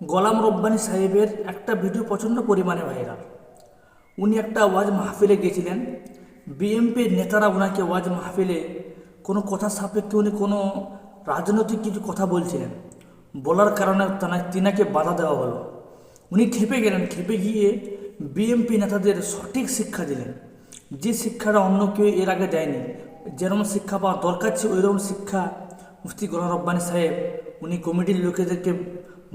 গোলাম রব্বানি সাহেবের একটা ভিডিও প্রচণ্ড পরিমাণে ভাইরাল। উনি একটা ওয়াজ মাহফিলে গিয়েছিলেন। বিএমপির নেতারা ওনাকে ওয়াজ মাহফিলে কোনো কথা সাপেক্ষে উনি কোনো রাজনৈতিক কিছু কথা বলছিলেন। বলার কারণে তানা, তিনাকে বাধা দেওয়া হলো। উনি খেপে গেলেন, খেপে গিয়ে বিএমপি নেতাদের সঠিক শিক্ষা দিলেন। যে শিক্ষাটা অন্য কেউ এর আগে দেয়নি, যেরকম শিক্ষা পাওয়া দরকার ছিল, ওইরকম শিক্ষা মুফতি গোলাম রব্বানি সাহেব, উনি কমিটির লোকেদেরকে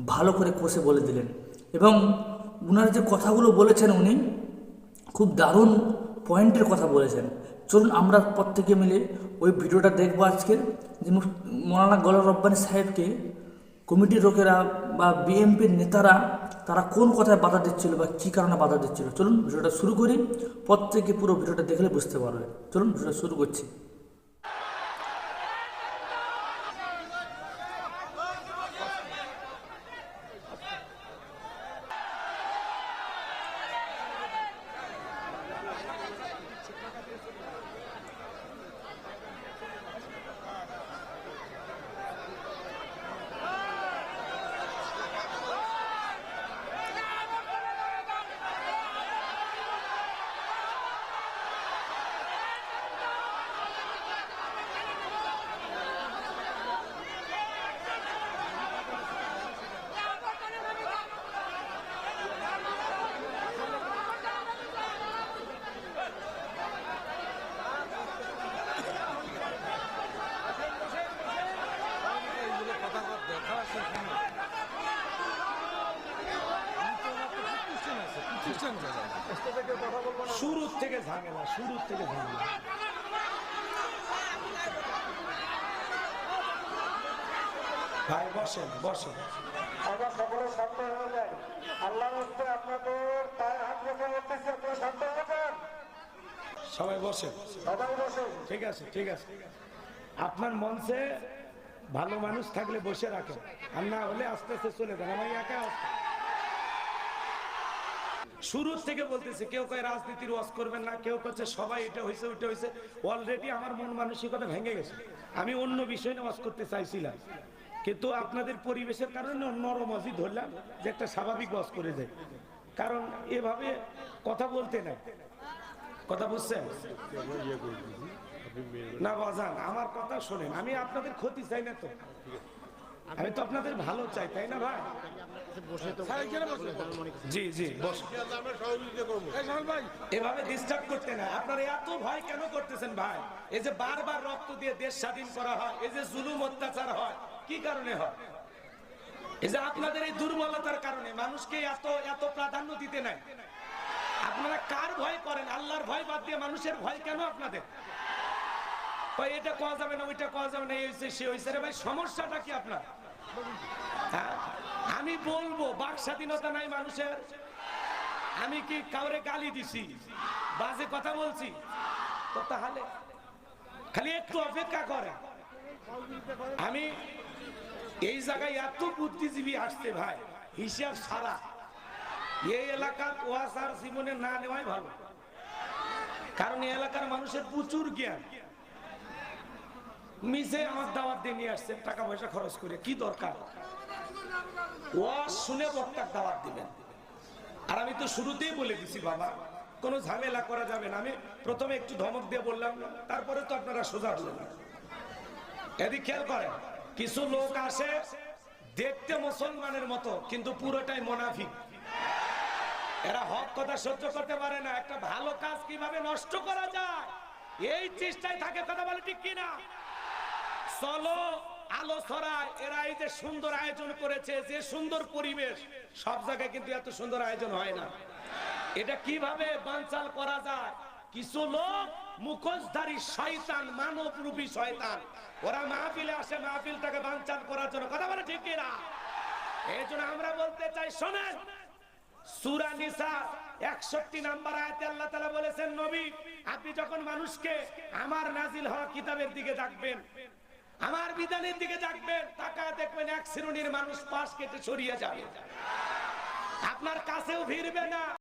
ভালো করে কষে বলে দিলেন। এবং উনার যে কথাগুলো বলেছেন উনি, খুব দারুণ পয়েন্টের কথা বলেছেন। চলুন আমরা প্রত্যেকে মিলে ওই ভিডিওটা দেখব আজকে যে মৌলানা গোলাম রব্বানি সাহেবকে কমিটির লোকেরা বা বিএনপির নেতারা তারা কোন কথায় বাধা দিচ্ছিল বা কী কারণে বাধা দিচ্ছিল? চলুন ভিডিওটা শুরু করি। প্রত্যেকে পুরো ভিডিওটা দেখলে বুঝতে পারবে। চলুন ভিডিওটা শুরু করছি। শুরু থেকে ঝামেলা শুরু থেকে ঝামেলা। ভাই বসেন বসেন। আমরা সকলে শান্ত হয়ে যাই। আল্লাহ হচ্ছে আপনাদের তাই হাত রেখে বলতেছি আপনারা শান্ত হয়ে যান। সবাই বসেন। সবাই বসুন। ঠিক আছে ঠিক আছে। আপনার মঞ্চে ভালো মানুষ থাকলে বসে রাখেন। আর না হলে আস্তে আস্তে চলে যান। আমি একা আসতে শুরুর থেকে বলতেছে, কেউ কয় রাজনীতির ওয়াজ করবেন না, কেউ করছে সবাই এটা হয়েছে ওইটা হয়েছে অলরেডি আমার মন মানসিকতা ভেঙে গেছে। আমি অন্য বিষয় নিয়ে করতে চাইছিলাম। কিন্তু আপনাদের পরিবেশের কারণে নরমজি ধরলাম যে একটা স্বাভাবিক ওয়াজ করে যায় কারণ এভাবে কথা বলতে নাই। কথা বুঝছেন না, বাজান, আমার কথা শোনেন। আমি আপনাদের ক্ষতি চাই না তো। আমি তো আপনাদের ভালো চাই তাই না ভাই? জি জি এভাবে ডিস্টার্ব করতে না। আপনারা এত ভয় কেন করতেছেন ভাই? এই যে বারবার রক্ত দিয়ে দেশ স্বাধীন করা হয় এই যে জুলুম অত্যাচার হয় কি কারণে হয়? এই যে আপনাদের এই দুর্বলতার কারণে মানুষকে এত এত প্রাধান্য দিতে নাই। আপনারা কার ভয় করেন? আল্লাহর ভয় বাদ দিয়ে মানুষের ভয় কেন আপনাদের? ভাই, এটা কোয়া যাবে না, ওইটা কোয়া যাবে না, এই হয়েছে সে হয়েছে ভাই, সমস্যাটা কি আপনার? হ্যাঁ? আমি বলব, বাক স্বাধীনতা নাই মানুষের। আমি কি কাউরে গালি দিছি? বাজে কথা বলছি? তো তাহলে খালি একটু অপেক্ষা করে। আমি এই জায়গায় এত বুদ্ধিজীবী আসছে ভাই, হিসাব সারা এই এলাকার ওয়াসার জীবনে না নেওয়াই ভালো। কারণ এই এলাকার মানুষের প্রচুর জ্ঞান। আমার দাওয়াত দিয়ে নিয়ে আসছেন, টাকা পয়সা খরচ করে, কি দরকার? শুনে বক্তার দাওয়াত দিবেন। আর আমি তো শুরুতেই বলে দিছি, বাবা ঝামেলা করা যাবে না। আমি প্রথমে একটু ধমক দিয়ে বললাম, তারপরে তো আপনারা সোজা হলেন এদিক খেয়াল করেন, কিছু লোক আসে দেখতে মুসলমানের মতো, কিন্তু পুরোটাই মোনাফিক। এরা হক কথা সহ্য করতে পারে না। একটা ভালো কাজ কীভাবে নষ্ট করা যায়? এই চেষ্টায় থাকে, কথা বলে ঠিক কিনা? চলো আলো ছড়ায় এরা এই যে সুন্দর আয়োজন করেছে, যে সুন্দর পরিবেশ, সব জায়গায় কিন্তু এত সুন্দর আয়োজন হয় না। এটা কীভাবে বানচাল করা যায়? কিছু লোক মুখোশধারী শয়তান মানব রূপী শয়তান। ওরা মাহফিলে আসে, মাহফিলটাকে বানচাল করার জন্য। কথা বলে ঠিক কিনা? এই জন্য আমরা বলতে চাই, শোনেন, সূরা নিসা 61 নাম্বার আয়াতে আল্লাহ তাআলা বলেছেন, নবী, আপনি যখন মানুষকে আমার নাজিল হওয়া কিতাবের দিকে ডাকবেন আমার বিধানের দিকে দেখবেন টাকা দেখবেন এক শ্রেণির মানুষ পাশ কেটে ছড়িয়ে যাবে। আপনার কাছেও ভিড়বে না।